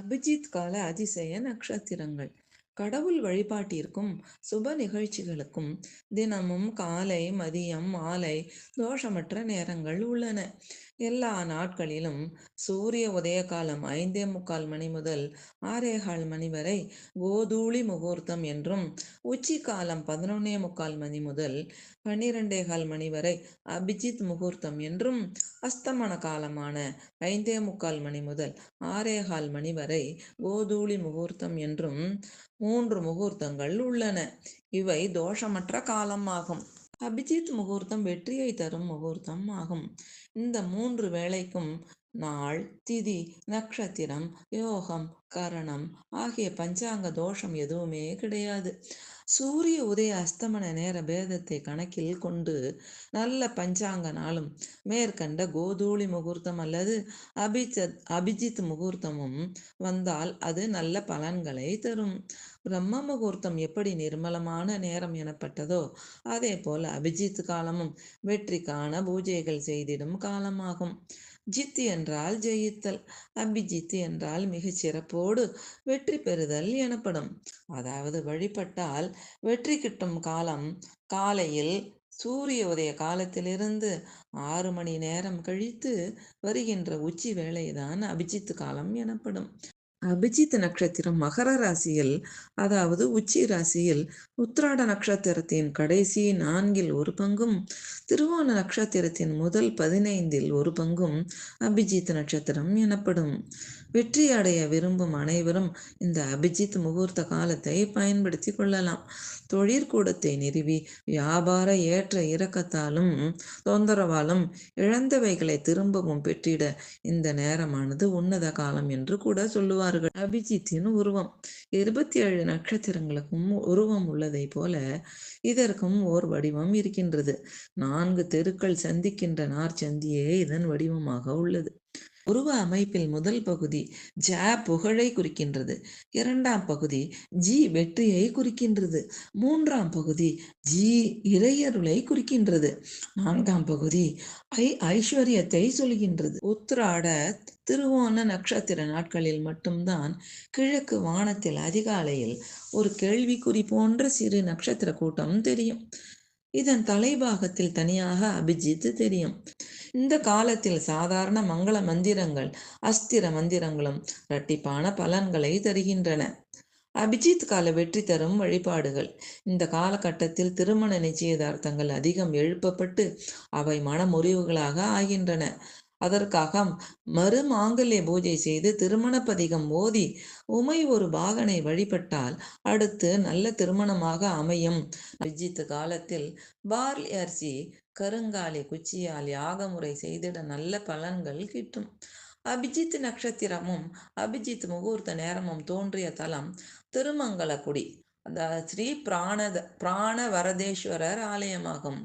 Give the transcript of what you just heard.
அபிஜித் கால அதிசய நட்சத்திரங்கள் கடவுள் வழிபாட்டிற்கும் சுப நிகழ்ச்சிகளுக்கும் தினமும் காலை மதியம் மாலை தோஷமற்ற நேரங்கள் உள்ளன. எல்லா நாட்களிலும் சூரிய உதய காலம் ஐந்தே முக்கால் மணி முதல் ஆறேகால் மணி வரை கோதூளி முகூர்த்தம் என்றும் உச்சி காலம் பதினொன்னே முக்கால் மணி முதல் பன்னிரெண்டே கால் மணி வரை அபிஜித் முகூர்த்தம் என்றும் அஸ்தமன காலமான ஐந்தே முக்கால் மணி முதல் ஆறேகால் மணி வரை கோதூளி முகூர்த்தம் என்றும் மூன்று முகூர்த்தங்கள் உள்ளன. இவை தோஷமற்ற காலமாகும். அபிஜித் முகூர்த்தம் வெற்றியை தரும் முகூர்த்தம் ஆகும். இந்த மூன்று வேளைக்கும் நாள் திதி நட்சத்திரம் யோகம் கரணம் ஆகிய பஞ்சாங்க தோஷம் எதுவுமே கிடையாது. சூரிய உதய அஸ்தமன நேர பேதத்தை கணக்கில் கொண்டு நல்ல பஞ்சாங்க நாளும் மேற்கண்ட கோதூளி முகூர்த்தம் அல்லது அபிஜத் அபிஜித் முகூர்த்தமும் வந்தால் அது நல்ல பலன்களை தரும். பிரம்ம முகூர்த்தம் எப்படி நிர்மலமான நேரம் எனப்பட்டதோ அதே போல் அபிஜித் காலமும் வெற்றிக்கான பூஜைகள் செய்திடும் காலமாகும். ஜித் என்றால் ஜெயித்தல் அபிஜித் என்றால் மிகச் சிறப்பு அறிவோடு வெற்றி பெறுதல் எனப்படும். அதாவது வழிபட்டால் வெற்றி கிட்டும் காலம் காலையில் சூரிய உதய காலத்திலிருந்து ஆறு மணி நேரம் கழித்து வருகின்ற உச்சி வேளைதான் அபிஜித் காலம் எனப்படும். அபிஜித் நட்சத்திரம் மகர ராசியில் அதாவது உச்சி ராசியில் உத்ராட நட்சத்திரத்தின் கடைசி நான்கில் ஒரு பங்கும் திருவோண நட்சத்திரத்தின் முதல் பதினைந்தில் ஒரு பங்கும் அபிஜித் நட்சத்திரம் எனப்படும். வெற்றி அடைய விரும்பும் அனைவரும் இந்த அபிஜித் முகூர்த்த காலத்தை பயன்படுத்தி கொள்ளலாம். தொழிற்கூடத்தை நிறுவி வியாபார ஏற்ற இறக்கத்தாலும் தொந்தரவாலும் இழந்தவைகளை திரும்பவும் பெற்றிட இந்த நேரமானது உன்னத காலம் என்று கூட சொல்லுவார் சொல்லுவார்கள் அபிஜித்தின் உருவம். இருபத்தி ஏழு நட்சத்திரங்களுக்கும் உருவம் உள்ளதை போல இதற்கும் ஓர் வடிவம் இருக்கின்றது. நான்கு தெருக்கள் சந்திக்கின்ற நார்ச்சந்தியே இதன் வடிவமாக உள்ளது. உருவ அமைப்பில் முதல் பகுதி ஜ புகழை குறிக்கின்றது. இரண்டாம் பகுதி ஜி வெற்றியை குறிக்கின்றது. மூன்றாம் பகுதி ஜி இறையருளை குறிக்கின்றது. நான்காம் பகுதி ஐ ஐஸ்வர்யத்தை சொல்கின்றது. உத்ராட திருவோண நட்சத்திர நாட்களில் மட்டும்தான் கிழக்கு வானத்தில் அதிகாலையில் ஒரு கேள்விக்குறி போன்ற சிறு நட்சத்திர கூட்டம் தெரியும். இதன் தலைபாகத்தில் தனியாக அபிஜித் தெரியும். இந்த காலத்தில் சாதாரண மங்கள மந்திரங்கள் அஸ்திர மந்திரங்களும் இரட்டிப்பான பலன்களை தருகின்றன. அபிஜித் கால வெற்றி தரும் வழிபாடுகள். இந்த காலகட்டத்தில் திருமண நிச்சயதார்த்தங்கள் அதிகம் எழுப்பப்பட்டு அவை மனமுறிவுகளாக ஆகின்றன. அதற்காக மறு மாங்கல்ய பூஜை செய்து திருமணப்பதிகம் ஓதி உமை ஒரு பாகனை வழிபட்டால் அடுத்து நல்ல திருமணமாக அமையும். அபிஜித் காலத்தில் பார்லி அரிசி கருங்காலி குச்சியால் யாகமுறை செய்திட நல்ல பலன்கள் கிட்டும். அபிஜித் நட்சத்திரமும் அபிஜித் முகூர்த்த நேரமும் தோன்றிய தலம் திருமங்கலக்குடி அந்த ஸ்ரீ பிராணத பிராண வரதேஸ்வரர் ஆலயமாகும்.